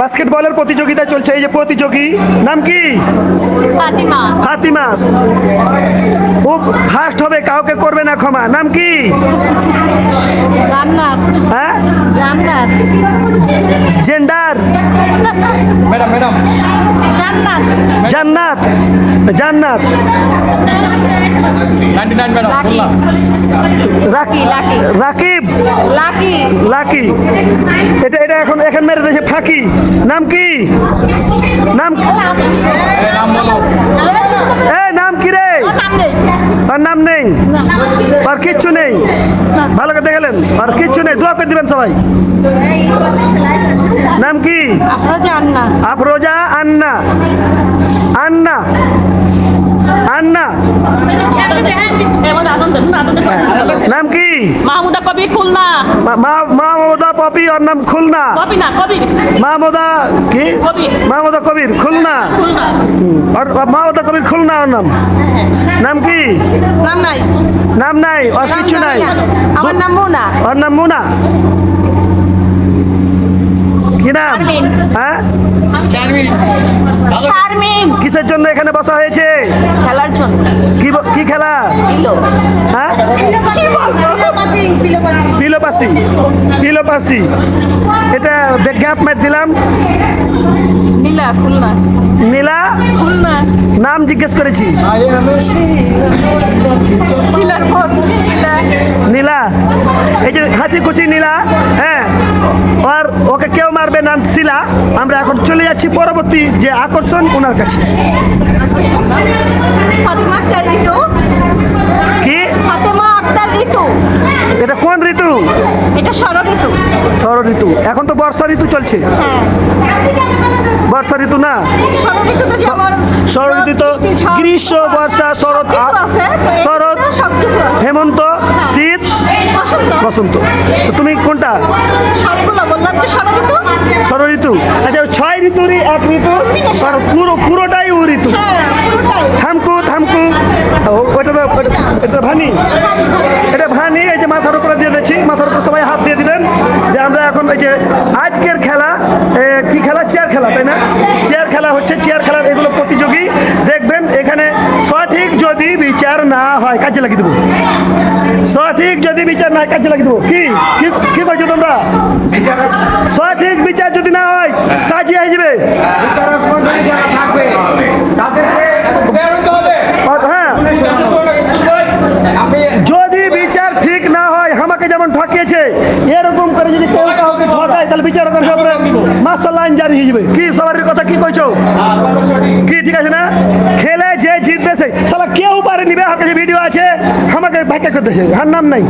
বাস্কেটবলের প্রতিযোগিতা চলছে এই যে প্রতিযোগী। নাম কি? ফাতিমা। খুব ফাস্ট হবে কাউকে করবে না ক্ষমা। নাম কি? জান্নাত। হ্যাঁ? Jannat. Gender madam madam. Jannat. Jannat. Rakib. Lucky. Lucky. এটা এটা এখন এখন মেরে দিয়েছে ফাঁকি। নাম কি? নাম এই নাম এ নাম কি রে? আর নাম নেই? আর কিচ্ছু নেই? ভালো করে দেখলেন আর কিচ্ছু নেই। দোয়া করে দিবেন সবাই। নাম কি? আফরোজা আন্না। আফরোজা আন্না। আন্না আন্না নাম কি? মাহমুদা কবির খুলনা। মাহমুদা পপি ওর নাম খুলনা। কবি না কবির মাহমুদা কি। মাহমুদা কবির খুলনা। খুলনা। আর মাহমুদা কবির খুলনা ওর নাম। নাম কি? নাম নাই। নাম নাই আর কিছু নাই। আমার নাম মোনা। ওর নাম মুনা। কি নাম? হ্যাঁ? কিসের জন্য এখানে বসা হয়েছে? খেলার জন্য। কি কি খেলা? দিল হ্যাঁ? পিলোপাচি পিলোপাচি পিলোপাসি পিলোপাসি এটা গ্যাপ ম্যাচ দিলাম। নীলা খুলনা। নীলা? খুলনা। নাম জিজ্ঞেস করেছি। নীলা। এই যে হাঁচি কুচি নীলা? হ্যাঁ। আর ওকে কেউ মারবে না শিলা। আমরা এখন চলে যাচ্ছি পরবর্তী যে আকর্ষণ ওনার কাছে। কি? এটা কোন ঋতু? এটা ঋতু। শর ঋতু। এখন তো বর্ষা ঋতু চলছে। হ্যাঁ। বর্ষা ঋতু না? শরৎ ঋতু তো গ্রীষ্ম বর্ষা শরৎ শরৎ হেমন্ত বসন্ত। তো তুমি কোনটা? ষড় ঋতু আচ্ছা ছয় ঋতুরই এক ঋতু পুরো পুরোটাই ও ঋতু। থামকু থামকু। ওটা এটা ভানি। এটা ভানি এই যে মাথার উপরে দিয়ে দিচ্ছি মাথার উপরে সবাই হাত দিয়ে দিবেন। যে আমরা এখন এই যে আজকের খেলা কি খেলা? চেয়ার খেলা তাই না? চেয়ার খেলা হচ্ছে যদি বিচার না হয়, কাজে লাগিয়ে দেবো। সঠিক যদি বিচার না কাজে লাগিয়ে দেবো। কি? কি- কইছো তোমরা? সঠিক বিচার যদি না হয়, কাজে হয়ে যাবে। হ্যাঁ। যদি বিচার ঠিক না হয়, আমাকে যেমন ঠকিয়েছে, এরকম করে যদি কেউ কাউকে ঠকায়, তাহলে বিচার করে মাস্টার লাইন জারি হয়ে যাবে। কি সবার কথা, কি কইছো? কি, ঠিক আছে না? আছে আমাকে ব্যাখ্যা করতেছে আর নাম নাই।